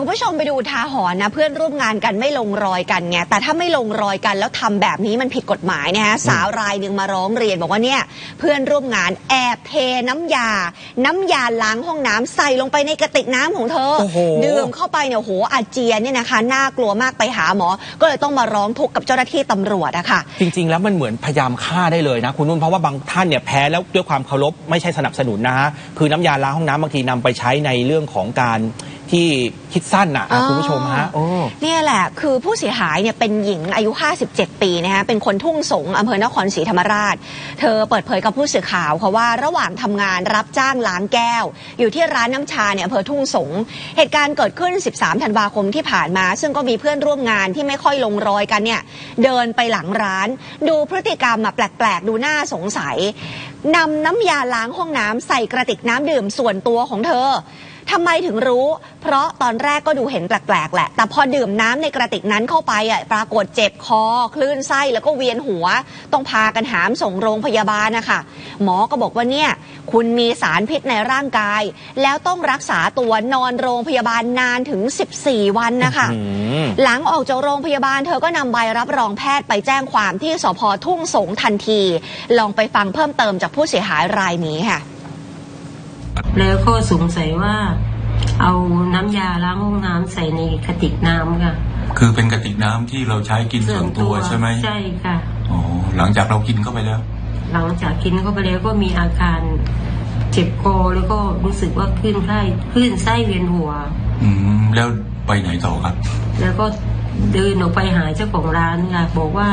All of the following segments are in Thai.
คุณผู้ชมไปดูอุทาหรณ์นะเพื่อนร่วมงานกันไม่ลงรอยกันไงแต่ถ้าไม่ลงรอยกันแล้วทำแบบนี้มันผิดกฎหมายนะฮะสาวรายหนึ่งมาร้องเรียนบอกว่าเนี่ยเพื่อนร่วมงานแอบเทน้ำยา น้ำยาล้างห้องน้ำใส่ลงไปในกระติกน้ำของเธอโอ้โหดื่มเข้าไปเนี่ยโอ้โหอาเจียนเนี่ยนะคะน่ากลัวมากไปหาหมอ ก็เลยต้องมาร้องทุกข์กับเจ้าหน้าที่ตำรวจอะค่ะจริง ๆ แล้วมันเหมือนพยายามฆ่าได้เลยนะคุณนุ่นเพราะว่าบางท่านเนี่ยแพ้แล้วด้วยความเคารพไม่ใช่สนับสนุนนะฮะคือน้ำยาล้างห้องน้ำบางทีนำไปใช้ในเรื่องของการ ที่คิดสั้นนะอ๋อคุณผู้ชมฮะโอ้ เนี่ยแหละ คือผู้เสียหายเนี่ยเป็นหญิงอายุ 57 ปีนะคะเป็นคนทุ่งสงอำเภอนครศรีธรรมราช เธอเปิดเผยกับผู้สื่อข่าวค่ะว่าระหว่างทำงานรับจ้างล้างแก้ว อยู่ที่ร้านน้ำชาเนี่ยอำเภอทุ่งสง เหตุการณ์เกิดขึ้น 13 ธันวาคมที่ผ่านมา ซึ่งก็มีเพื่อนร่วมงานที่ไม่ค่อยลงรอยกันเนี่ยเดินไปหลังร้าน ดูพฤติกรรมมาแปลกๆ ดูน่าสงสัยนำน้ำยาล้างห้องน้ำใส่กระติกน้ำดื่มส่วนตัวของเธอ ทำไมถึงรู้ เพราะตอนแรกก็ดูเห็นแปลกๆแหละ แต่พอดื่มน้ำในกระติกนั้นเข้าไปอะปรากฏเจ็บคอ คลื่นไส้แล้วก็เวียนหัว ต้องพากันหามส่งโรงพยาบาลนะคะหมอก็บอกว่าเนี่ยคุณมีสารพิษในร่างกาย แล้วต้องรักษาตัวนอนโรงพยาบาลนานถึง 14 วันนะคะอืมหลังออกจากโรงพยาบาลเธอก็นำใบรับรองแพทย์ไปแจ้งความที่สพทุ่งสงทันที ลองไปฟังเพิ่มเติมจากผู้เสียหายรายนี้ค่ะ แล้วก็สงสัยว่า เอาน้ำยาล้างห้องน้ำใส่ในกระติกน้ำค่ะ คือเป็นกระติกน้ำที่เราใช้กินส่วนตัวใช่ไหมใช่ค่ะ อ๋อหลังจากเรากินเข้าไปแล้ว หลังจากกินเข้าไปแล้วก็มีอาการเจ็บคอแล้วก็รู้สึกว่าคลื่นไส้คลื่นไส้เวียนหัว อืมแล้วไปไหนต่อครับ แล้วก็เดินออกไปหาเจ้าของร้านค่ะบอกว่า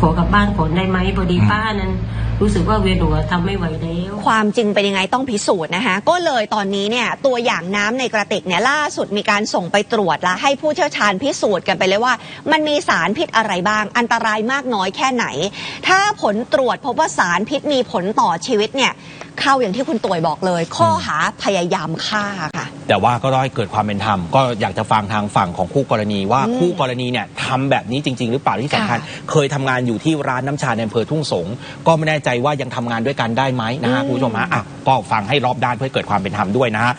ขอกลับบ้านก่อนได้ไหมพอดีอืมป้านั้น รู้สึกว่าเวียนหัวทำไม่ไหวแล้ว ความจริงเป็นยังไงต้องพิสูจน์นะคะก็เลยตอนนี้เนี่ยตัวอย่างน้ำในกระติกเนี่ยล่าสุดมีการส่งไปตรวจและให้ผู้เชี่ยวชาญพิสูจน์กันไปเลยว่า มันมีสารพิษอะไรบ้าง อันตรายมากน้อยแค่ไหน ถ้าผลตรวจพบว่าสารพิษมีผลต่อชีวิตเนี่ยเข้าอย่างที่คุณต่วยบอกเลย ข้อหาพยายามฆ่าค่ะ แต่ว่าก็ต้องให้เกิดความเป็นธรรมก็อยากจะฟังทางฝั่งของคู่กรณีว่าอืมคู่กรณีเนี่ยทำแบบนี้จริง ๆ หรือเปล่าที่สำคัญค่ะเคยทำงานอยู่ที่ร้านน้ำชาในอำเภอทุ่งสงก็ไม่แน่ใจว่ายังทำงานด้วยกันได้ไหมนะฮะอืมคุณผู้ชมฮะอะก็ฟังให้รอบด้านเพื่อให้เกิดความเป็นธรรมด้วยนะฮะ